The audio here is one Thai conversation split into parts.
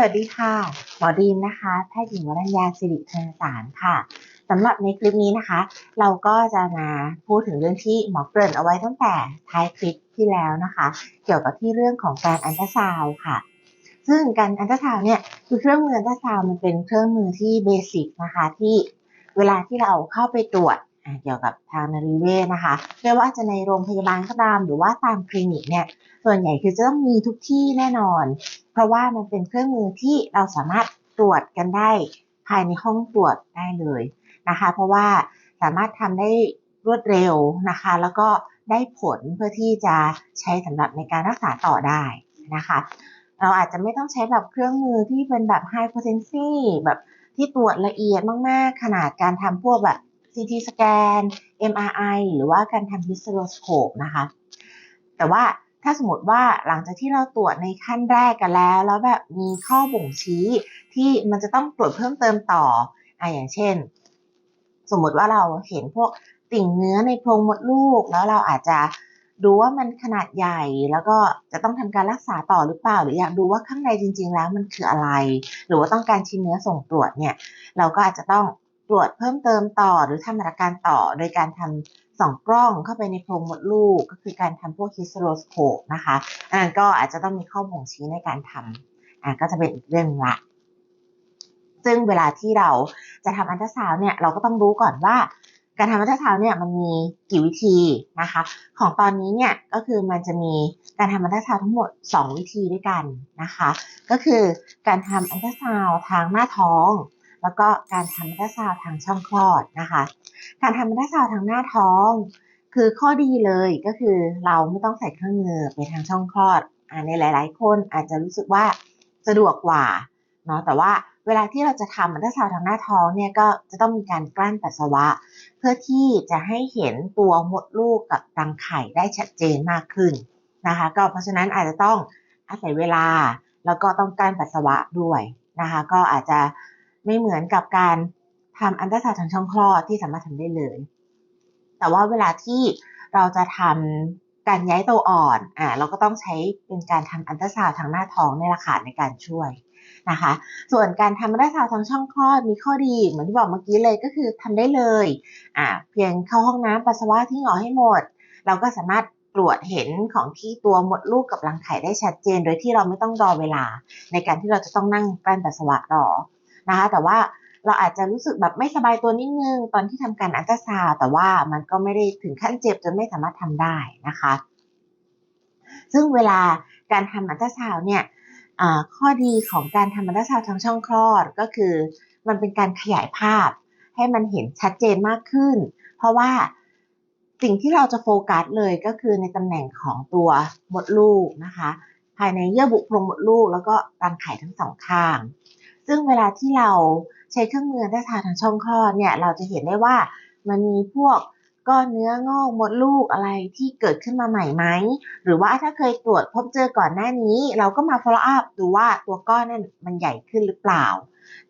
สวัสดีค่ะ หมอดีมนะคะแพทย์หญิงวรัญญาสิริเทนสารค่ะสำหรับในคลิปนี้นะคะ เราก็จะมาพูดถึงเรื่องที่หมอเกริ่นเอาไว้ตั้งแต่ท้ายคลิปที่แล้วนะคะ เกี่ยวกับที่เรื่องของการอันตราซาวค่ะ ซึ่งการอันตราซาวเนี่ยคือเครื่องมืออันตราซาวมันเป็นเครื่องมือที่เบสิกนะคะที่เวลาที่เราเข้าไปตรวจ เกี่ยวกับทางนรีเวชนะคะไม่ว่าจะในโรงพยาบาลก็ตาม หรือว่าตามคลินิกเนี่ยส่วนใหญ่คือจะต้องมีทุกที่แน่นอน เพราะว่ามันเป็นเครื่องมือที่เราสามารถตรวจกันได้ภายในห้องตรวจได้เลยนะคะ เพราะว่าสามารถทำได้รวดเร็วนะคะ แล้วก็ได้ผลเพื่อที่จะใช้สำหรับในการรักษาต่อได้นะคะ เราอาจจะไม่ต้องใช้แบบเครื่องมือที่เป็นแบบ high potency แบบที่ตรวจละเอียดมาก ๆ ขนาดการทำพวกแบบ CT สแกน MRI หรือว่าการทำ hysteroscope นะคะ แต่ว่าถ้าสมมติว่าหลังจากที่เราตรวจในขั้นแรกกันแล้ว แล้วแบบมีข้อบ่งชี้ที่มันจะต้องตรวจเพิ่มเติมต่ออะอย่างเช่น สมมติว่าเราเห็นพวกติ่งเนื้อในโพรงมดลูก แล้วเราอาจจะดูว่ามันขนาดใหญ่แล้วก็จะต้องทำการรักษาต่อหรือเปล่า หรืออยากดูว่าข้างในจริง ๆ แล้วมันคืออะไร หรือว่าต้องการชิ้นเนื้อส่งตรวจเนี่ย เราก็อาจจะต้อง ตรวจเพิ่มเติมต่อหรือทำมาตรการต่อโดยการทำสองกล้องเข้าไปในโพรงมดลูก ก็คือการทำพวกฮิสโรสโคปนะคะอันนั้นก็อาจจะต้องมีข้อบ่งชี้ในการทำอะก็จะเป็นอีกเรื่องละซึ่งเวลาที่เราจะทำอันตราซาวน์เนี่ยเราก็ต้องรู้ก่อนว่า การทำอันตราซาวน์เนี่ยมันมีกี่วิธีนะคะ ของตอนนี้เนี่ยก็คือมันจะมีการทำอันตราซาวน์ทั้งหมด 2 วิธีด้วยกันนะคะ ก็คือการทำอันตราซาวน์ทางหน้าท้อง แล้วก็การทำอันตราซาวทางช่องคลอดนะคะ การทำอันตราซาวทางหน้าท้อง คือข้อดีเลยก็คือเราไม่ต้องใส่เครื่องมือไปทางช่องคลอดอ่าในหลาย ๆ คนอาจจะรู้สึกว่าสะดวกกว่าเนาะแต่ว่าเวลาที่เราจะทำอันตราซาวทางหน้าท้องเนี่ยก็จะต้องมีการกลั้นปัสสาวะ เพื่อที่จะให้เห็นตัวมดลูกกับรังไข่ได้ชัดเจนมากขึ้นนะคะ ก็เพราะฉะนั้นอาจจะต้องอาศัยเวลาแล้วก็ต้องกลั้นปัสสาวะด้วยนะคะ ก็อาจจะ ไม่เหมือนกับการทำอันตราซาวน์ทางช่องคลอดที่สามารถทำได้เลย แต่ว่าเวลาที่เราจะทำการย้ายตัวอ่อน อ่า เราก็ต้องใช้เป็นการทำอันตราซาวน์ทางหน้าท้องในราคาในการช่วยนะคะ ส่วนการทำอันตราซาวน์ทางช่องคลอดมีข้อดีเหมือนที่บอกเมื่อกี้เลยก็คือทำได้เลย อ่า เพียงเข้าห้องน้ำปัสสาวะที่หงอให้หมด เราก็สามารถตรวจเห็นของที่ตัวมดลูกกับรังไข่ได้ชัดเจน โดยที่เราไม่ต้องรอเวลา ในการที่เราจะต้องนั่งกลั้นปัสสาวะรอ นะคะ แต่ว่าเราอาจจะรู้สึกแบบไม่สบายตัวนิดนึงตอนที่ทำการอัลตราซาวด์แต่ว่ามันก็ไม่ได้ถึงขั้นเจ็บจนไม่สามารถทำได้นะคะ ซึ่งเวลาการทำอัลตราซาวด์เนี่ยข้อดีของการทำอัลตราซาวด์ทางช่องคลอดก็คือมันเป็นการขยายภาพให้มันเห็นชัดเจนมากขึ้น เพราะว่าสิ่งที่เราจะโฟกัสเลยก็คือในตำแหน่งของตัวมดลูกนะคะ ภายในเยื่อบุโพรงมดลูก แล้วก็รังไข่ทั้งสองข้าง ซึ่งเวลาที่เราใช้เครื่องมืออัลตราซาวด์ทางช่องคลอดเนี่ยเราจะเห็นได้ว่ามันมีพวกก้อนเนื้องอกมดลูกอะไรที่เกิดขึ้นมาใหม่ไหม หรือว่าถ้าเคยตรวจพบเจอก่อนหน้านี้ เราก็มา follow up ดูว่าตัวก้อนนั้นมันใหญ่ขึ้นหรือเปล่า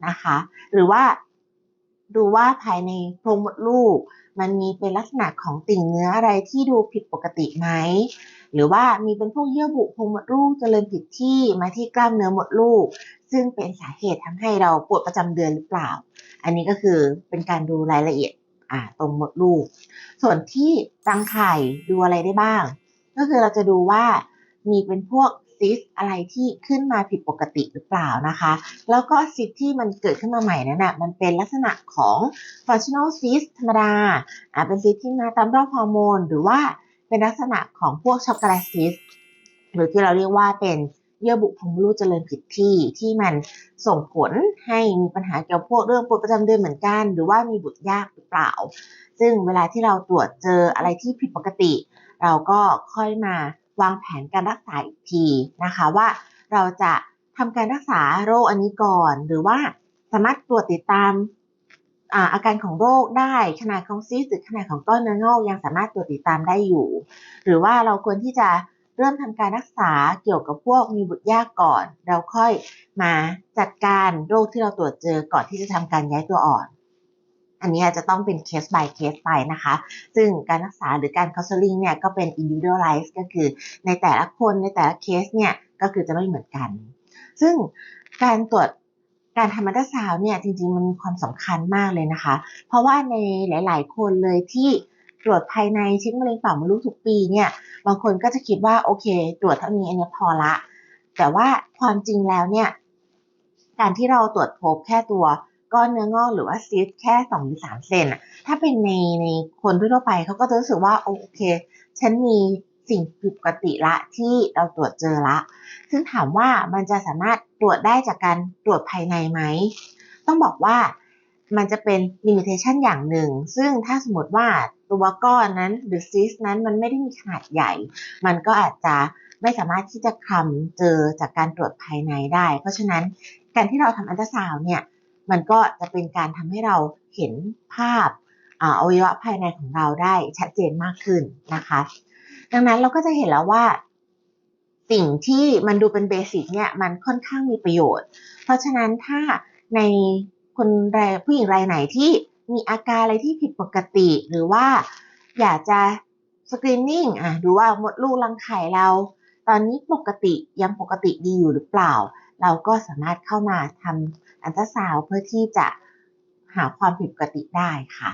นะคะ หรือว่าดูว่าภายในโพรงมดลูก มันมีเป็นลักษณะของติ่งเนื้ออะไรที่ดูผิดปกติไหม หรือว่ามีเป็นพวกเยื่อบุโพรงมดลูกเจริญผิดที่มาที่กล้ามเนื้อมดลูก ซึ่งเป็นสาเหตุทำให้เราปวดประจำเดือนหรือเปล่า อันนี้ก็คือเป็นการดูรายละเอียดอ่าตรงมดลูก ส่วนที่รังไข่ดูอะไรได้บ้าง ก็คือเราจะดูว่ามีเป็นพวกซิสอะไรที่ขึ้นมาผิดปกติหรือเปล่านะคะ แล้วก็ซิสที่มันเกิดขึ้นมาใหม่นั้นนะมันเป็นลักษณะของ functional cyst ธรรมดาอ่าเป็นซิสที่มาตามรอบฮอร์โมน หรือว่า เป็นลักษณะของพวกช็อกโกแลตซิสหรือที่เราเรียกว่าเป็นเยื่อบุพงลูกเจริญผิดที่ที่มันส่งผลให้มีปัญหาเกี่ยวกับพวกเรื่องปวดประจำเดือนเหมือนกัน หรือว่ามีบุตรยากหรือเปล่า ซึ่งเวลาที่เราตรวจเจออะไรที่ผิดปกติ เราก็ค่อยมาวางแผนการรักษาอีกทีนะคะว่าเราจะทำการรักษาโรคอันนี้ก่อน หรือว่าสามารถตรวจติดตาม อาการของโรคได้ขนาดของซีสหรือขนาดของก้อนเนื้องอกยังสามารถตรวจติดตามได้อยู่ หรือว่าเราควรที่จะเริ่มทำการรักษาเกี่ยวกับพวกมีบุตรยากก่อน เราค่อยมาจัดการโรคที่เราตรวจเจอก่อนที่จะทำการย้ายตัวอ่อน อันนี้อาจจะต้องเป็นเคส by เคสไปนะคะ ซึ่งการรักษาหรือการ counseling เนี่ยก็เป็น individualize ก็คือในแต่ละคนในแต่ละเคสเนี่ยก็คือจะไม่เหมือนกัน ซึ่งการตรวจ การทำอัลตราซาวเนี่ยจริงๆมันมีความสำคัญมากเลยนะคะ เพราะว่าในหลาย ๆ คนเลยที่ตรวจภายในเช็คมะเร็งปากมดลูกทุกปีเนี่ยบางคนก็จะคิดว่าโอเค ตรวจเท่านี้อันนี้พอละ แต่ว่าความจริงแล้วเนี่ยการที่เราตรวจพบแค่ตัวก้อนเนื้องอกหรือว่าซิสแค่สองหรือสามเซนถ้าเป็นในในคนทั่วไปเขาก็จะรู้สึกว่าโอเค ฉันมี สิ่งผิดปกติละที่เราตรวจเจอละ ซึ่งถามว่ามันจะสามารถตรวจได้จากการตรวจภายในไหม ต้องบอกว่ามันจะเป็น limitation อย่างหนึ่ง ซึ่งถ้าสมมติว่าตัวก้อนนั้นหรือซิสนั้นมันไม่ได้มีขนาดใหญ่ มันก็อาจจะไม่สามารถที่จะคลำเจอจากการตรวจภายในได้ เพราะฉะนั้นการที่เราทำอัลตราซาวน์เนี่ย มันก็จะเป็นการทำให้เราเห็นภาพอวัยวะภายในของเราได้ชัดเจนมากขึ้นนะคะ ดังนั้นเราก็จะเห็นแล้วว่า สิ่งที่มันดูเป็นเบสิกเนี่ยมันค่อนข้างมีประโยชน์ เพราะฉะนั้นถ้าในคนรายผู้หญิงรายไหนที่มีอาการอะไรที่ผิดปกติ หรือว่าอยากจะสกรีนนิ่งอะดูว่าหมดลูกรังไข่เรา ตอนนี้ปกติยังปกติดีอยู่หรือเปล่า เราก็สามารถเข้ามาทำอันตราซาวเพื่อที่จะหาความผิดปกติได้ค่ะ